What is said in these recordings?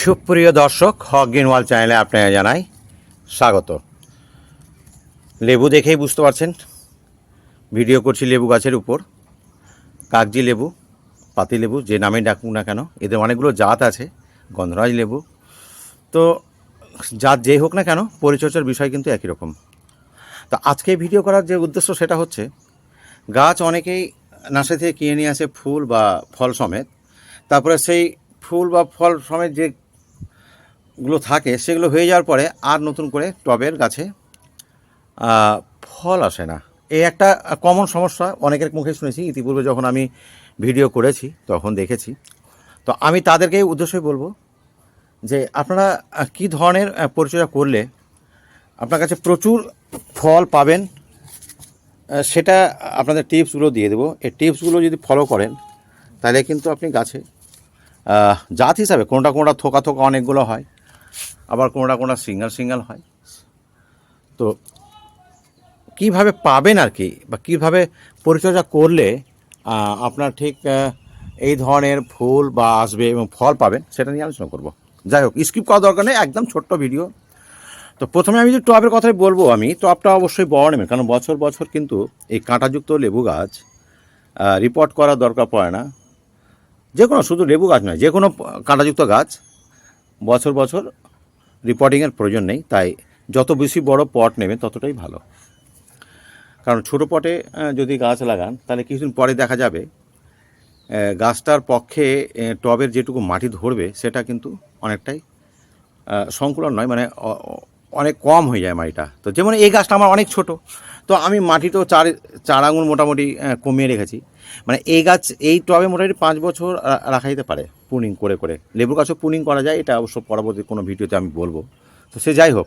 সুপ্রিয় দর্শক, হক গিনওয়াল চ্যানেলে আপনাকে জানাই স্বাগত। লেবু দেখেই বুঝতে পারছেন, ভিডিও করছি লেবু গাছের উপর। কাগজি লেবু, পাতি লেবু, যে নামে ডাকুক না কেন, এদের অনেকগুলো জাত আছে, গন্ধরাজ লেবু। তো জাত যেই হোক না কেন, পরিচর্যার বিষয় কিন্তু একই রকম। তো আজকে ভিডিও করার যে উদ্দেশ্য সেটা হচ্ছে, গাছ অনেকেই নার্সারি থেকে কিনে নিয়ে আসে ফুল বা ফল সমেত। তারপরে সেই ফুল বা ফল সমেত যেগুলো থাকে, সেগুলো হয়ে যাওয়ার পরে আর নতুন করে টবের গাছে ফল আসে না। এই একটা কমন সমস্যা, অনেকের মুখে শুনেছি, ইতিপূর্বে যখন আমি ভিডিও করেছি, তখন দেখেছি। তো আমি তাদেরকেই উদ্দেশ্যই বলব যে আপনারা কী ধরনের পরিচর্যা করলে আপনার কাছে প্রচুর ফল পাবেন সেটা আপনাদের টিপসগুলো দিয়ে দেবো। এই টিপসগুলো যদি ফলো করেন, তাহলে কিন্তু আপনি গাছে জাত হিসাবে কোনটা কোনটা থোকা থোকা অনেকগুলো হয়। আবার কোনোটা কোনোটা সিঙ্গেল সিঙ্গেল হয়। তো কীভাবে পাবেন আর কি? বা কীভাবে পরিচর্যা করলে আপনার ঠিক এই ধরনের ফুল বা আসবে এবং ফল পাবেন, সেটা নিয়ে আলোচনা করব। যাই হোক স্কিপ করা দরকার নেই, একদম ছোট্ট ভিডিও তো প্রথমে আমি যে টবের কথাই বলব আমি টবটা অবশ্যই বড় নেবেন, কারণ বছর বছর কিন্তু এই কাঁটাযুক্ত লেবু গাছ রিপোর্ট করার দরকার পড়ে না। যে কোনো, শুধু লেবু গাছ নয়, যে কোনো কাঁটাযুক্ত গাছ বছর বছর রিপোর্টিংয়ের প্রয়োজন নেই, তাই যত বেশি বড় পট নেবেন ততটাই ভালো। কারণ ছোটো পটে যদি গাছ লাগান, তাহলে কিছুদিন পরে দেখা যাবে গাছটার পক্ষে টবের যেটুকু মাটি ধরবে, সেটা কিন্তু অনেকটাই সংকুলন নয় মানে অনেক কম হয়ে যায় মাটিটা। তো যেমন এই গাছটা আমার অনেক ছোট, তো আমি মাটি তো চার চার আঙুল মোটামুটি কমিয়ে রেখেছি। মানে এই গাছ এই টবে মোটামুটি পাঁচ বছর রাখা যেতে পারে। পুনিং করে করে। লেবু গাছও পুনিং করা যায়, এটা অবশ্য পরবর্তী কোনো ভিডিওতে আমি বলব। তো সে যাই হোক,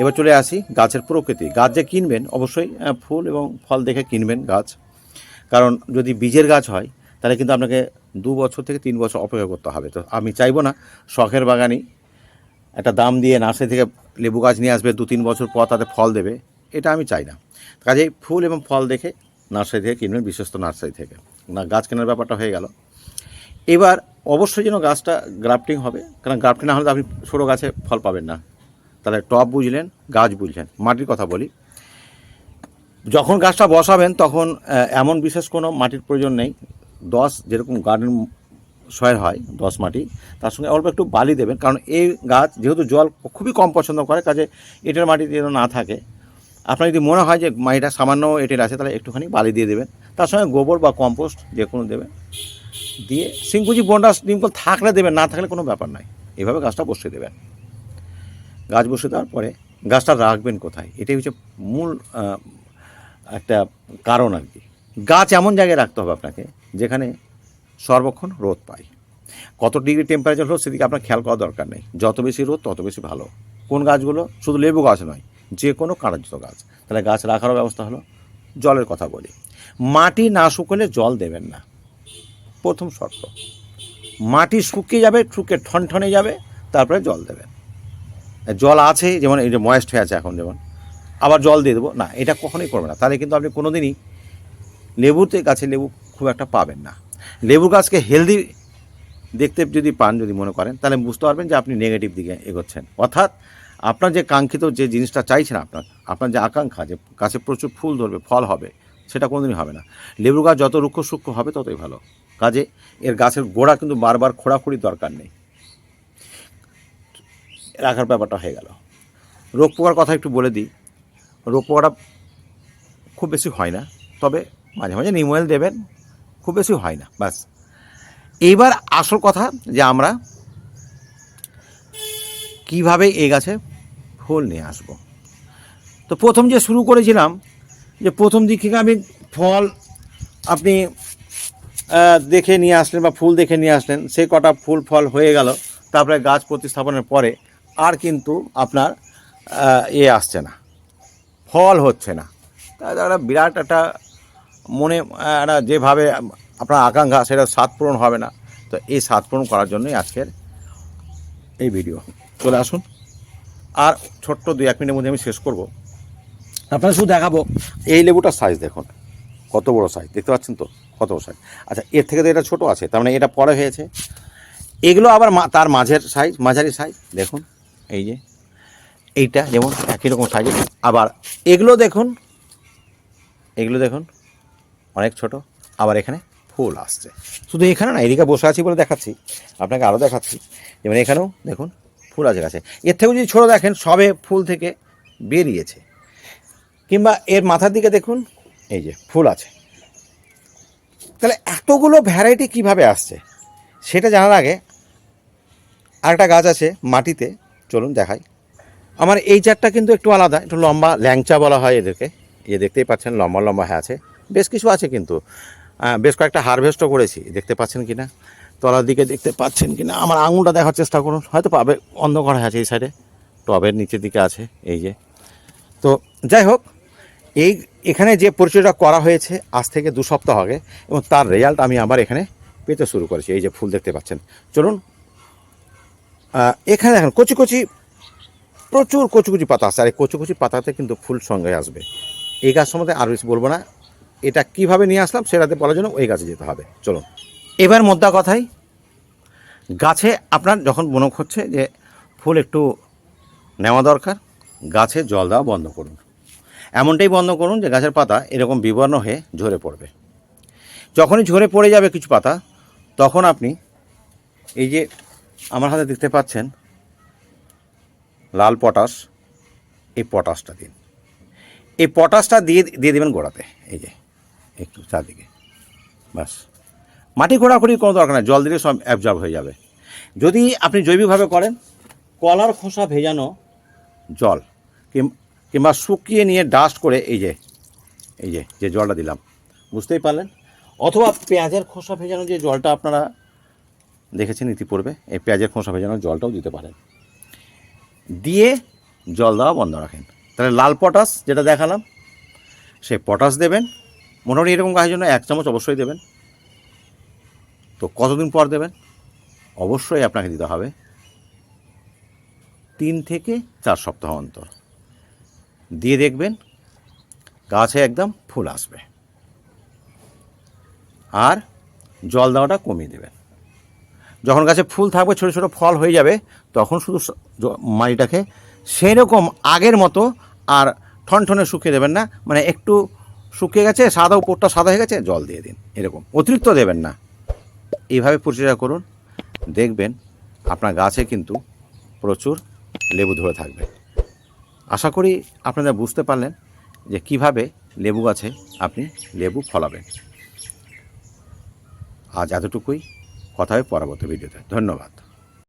এবার চলে আসি গাছের প্রকৃতি। গাছ যে কিনবেন, অবশ্যই ফুল এবং ফল দেখে কিনবেন গাছ। কারণ যদি বীজের গাছ হয়, তাহলে কিন্তু আপনাকে দু বছর থেকে তিন বছর অপেক্ষা করতে হবে। তো আমি চাইব না, শখের বাগানি একটা দাম দিয়ে নার্সারি থেকে লেবু গাছ নিয়ে আসবে, দু তিন বছর পর তাতে ফল দেবে, এটা আমি চাই না। কাজেই ফুল এবং ফল দেখে নার্সারি থেকে কিনবেন, বিশ্বস্ত নার্সারি থেকে। না, গাছ কেনার ব্যাপারটা হয়ে গেল। এবার অবশ্যই যেন গাছটা গ্রাফটিং হবে, কারণ গ্রাফটিং না হলে আপনি ছোটো গাছে ফল পাবেন না। তাহলে টব বুঝলেন, গাছ বুঝলেন। মাটির কথা বলি। যখন গাছটা বসাবেন তখন এমন বিশেষ কোনো মাটির প্রয়োজন নেই। দশ যেরকম গার্ডেন সয়ের হয়, দশ মাটি, তার সঙ্গে অল্প একটু বালি দেবেন, কারণ এই গাছ যেহেতু জল খুবই কম পছন্দ করে, কাজে এঁটেল মাটি যেন না থাকে। আপনার যদি মনে হয় যে মাটিটা সামান্য এঁটেল আছে, তাহলে একটুখানি বালি দিয়ে দেবেন। তার সঙ্গে গোবর বা কম্পোস্ট যে কোনো দেবেন। দিয়ে সিংকুচি বন্ডা ডিমকল থাকলে দেবেন, না থাকলে কোনো ব্যাপার নাই। এভাবে গাছটা বসিয়ে দেবেন। গাছ বসে দেওয়ার পরে গাছটা রাখবেন কোথায়? এটাই হচ্ছে মূল একটা কারণ আর কি। গাছ এমন জায়গায় রাখতে হবে আপনাকে যেখানে সর্বক্ষণ রোদ পায়। কত ডিগ্রি টেম্পারেচার হলো সেদিকে আপনার খেয়াল করা দরকার নেই। যত বেশি রোদ, তত বেশি ভালো। কোন গাছগুলো? শুধু লেবু গাছ নয়, যে কোনো কাঁটাযুক্ত গাছ। তাহলে গাছ রাখারও ব্যবস্থা হলো, জলের কথা বলি। মাটি না শুকলে জল দেবেন না। প্রথম শর্ত। মাটি শুকিয়ে যাবে শুকিয়ে ঠনঠনে যাবে, তারপরে জল দেবেন জল আছে, যেমন এই যে ময়েস্ট হয়ে আছে এখন যেমন। আবার জল দিয়ে দেবো। না, এটা কখনোই করবে না। তাহলে কিন্তু আপনি কোনো দিনই লেবুতে গাছে লেবু খুব একটা পাবেন না। লেবু গাছকে হেলদি দেখতে যদি পান, যদি মনে করেন, তাহলে বুঝতে পারবেন যে আপনি নেগেটিভ দিকে এগোচ্ছেন। অর্থাৎ আপনার যে কাঙ্ক্ষিত যে জিনিসটা চাইছেন আপনার আপনার যে আকাঙ্ক্ষা যে গাছে প্রচুর ফুল ধরবে, ফল হবে, সেটা কোনোদিনই হবে না। লেবু গাছ যত রুক্ষ সূক্ষ্ম হবে, ততই ভালো। কাজে এর গাছের গোড়া কিন্তু বারবার খোঁড়াখুড়ির দরকার নেই। রাখার ব্যাপারটা হয়ে গেল। রোগ পোকার কথা একটু বলে দিই। রোগ পোকাটা খুব বেশি হয় না, তবে মাঝে মাঝে নিমোয়েল দেবেন, খুব বেশি হয় না, ব্যাস। এইবার আসল কথা যে আমরা কীভাবে এই গাছে ফুল নিয়ে আসব। তো প্রথম যে শুরু করেছিলাম, যে প্রথম দিক থেকে আমি ফল আপনি দেখে নিয়ে আসলেন বা ফুল দেখে নিয়ে আসলেন, সে কটা ফুল ফল হয়ে গেল, তারপরে গাছ প্রতিস্থাপনের পরে আর কিন্তু আপনার এ আসছে না, ফল হচ্ছে না। তাহলে একটা বিরাট একটা মনে একটা যেভাবে আপনার আকাঙ্ক্ষা, সেটা স্বাদ পূরণ হবে না। তো এই স্বাদ পূরণ করার জন্যই আজকের এই ভিডিও। চলে আসুন। আর ছোট্ট দুই এক মিনিটের মধ্যে আমি শেষ করব। আপনাদের শুধু দেখাবো। এই লেবুটার সাইজ দেখুন। কত বড় সাইজ দেখতে পাচ্ছেন তো? কত বড় সাইজ আচ্ছা এর থেকে তো এটা ছোট আছে, তার মানে এটা পরে হয়েছে। এগুলো আবার তার মাঝের সাইজ মাঝারি সাইজ দেখুন, এই যে, এইটা যেমন একই রকম সাইজের আবার এগুলো দেখুন এগুলো দেখুন, অনেক ছোট। আবার এখানে ফুল আসছে। শুধু এখানে না, এদিকে বসে আছি বলে দেখাচ্ছি। আপনাকে আরও দেখাচ্ছি। যেমন এখানেও দেখুন, ফুল আছে গাছে। এর থেকেও যদি ছোটো দেখেন, সবে ফুল থেকে বেরিয়েছে। কিংবা এর মাথার দিকে দেখুন এই যে, ফুল আছে। তাহলে এতগুলো ভ্যারাইটি কীভাবে আসছে? সেটা জানার আগে আরেকটা গাছ আছে মাটিতে, চলুন দেখাই। আমার এই চারটা কিন্তু একটু আলাদা, একটু লম্বা, ল্যাংচা বলা হয় এদেরকে। এ দেখতেই পাচ্ছেন, লম্বা লম্বা হ্যাঁ আছে। বেশ কিছু আছে কিন্তু। বেশ কয়েকটা হারভেস্টও করেছি, দেখতে পাচ্ছেন কি না তলার দিকে দেখতে পাচ্ছেন কি না আমার আঙুলটা দেখার চেষ্টা করুন। হয়তো পাবে, অন্ধকার হয়ে আছে এই সাইডে টবের নিচের দিকে আছে, এই যে। তো যাই হোক, এই এখানে যে পরিচয়টা করা হয়েছে আজ থেকে দু সপ্তাহ আগে, এবং তার রেজাল্ট আমি আবার এখানে পেতে শুরু করেছি, এই যে ফুল দেখতে পাচ্ছেন। চলুন এখানে দেখেন, কচি কচি, প্রচুর কচি কচি পাতা আসছে আর এই কচি কচি পাতাতে কিন্তু ফুল সঙ্গে আসবে। এই গাছ সম্বন্ধে আর বেশি বলব না, এটা কীভাবে নিয়ে আসলাম সেটাতে বলার জন্য ওই গাছে যেতে হবে। চলুন, এবার মোদ্দা কথাই, গাছে আপনার যখন মনে হচ্ছে যে ফুল একটু নেওয়া দরকার, গাছে জল দেওয়া বন্ধ করুন। এমনটাই বন্ধ করুন যে গাছের পাতা এরকম বিবর্ণ হয়ে ঝরে পড়বে। যখনই ঝরে পড়ে যাবে কিছু পাতা, তখন আপনি এই যে আমার হাতে দেখতে পাচ্ছেন লাল পটাশ, এই পটাশটা দিন। এই পটাশটা দিয়ে দিয়ে দেবেন গোড়াতে, এই যে, একটু চারদিকে। বাস মাটি ঘোরাঘুরি কোনো দরকার নেই, জল দিলে সব অ্যাবজর্ব হয়ে যাবে। যদি আপনি জৈবিকভাবে করেন, কলার খোসা ভেজানো জল কিংবা শুকিয়ে নিয়ে ডাস্ট করে এই যে এই যে যে জলটা দিলাম। বুঝতেই পারলেন? অথবা পেঁয়াজের খোসা ভেজানো যে জলটা আপনারা দেখেছেন ইতিপূর্বে, এই পেঁয়াজের খোসা ভেজানো জলটাও দিতে পারেন। দিয়ে জল দেওয়া বন্ধ রাখেন। তাহলে লাল পটাশ যেটা দেখালাম, সে পটাশ দেবেন। মোটামুটি এরকম গাছের জন্য এক চামচ অবশ্যই দেবেন। তো কতদিন পর দেবেন? অবশ্যই আপনাকে দিতে হবে তিন থেকে চার সপ্তাহ অন্তর। দিয়ে দেখবেন গাছে একদম ফুল আসবে। আর জল দেওয়াটা কমিয়ে দেবেন। যখন গাছে ফুল থাকবে, ছোটো ছোটো ফল হয়ে যাবে, তখন শুধু মাটিটাকে সেই রকম আগের মতো আর ঠনঠনে শুকিয়ে দেবেন না। মানে একটু শুকিয়ে গেছে, সাদা উপরটা সাদা হয়ে গেছে, জল দিয়ে দিন, এরকম। অতিরিক্ত দেবেন না। এইভাবে পরিচর্যা করুন, দেখবেন আপনার গাছে কিন্তু প্রচুর লেবু ধরে থাকবে। আশা করি আপনারা বুঝতে পারলেন যে কীভাবে লেবু গাছে আপনি লেবু ফলাবেন। আজ এতটুকুই। কথা হবে পরবর্তী ভিডিওতে। ধন্যবাদ।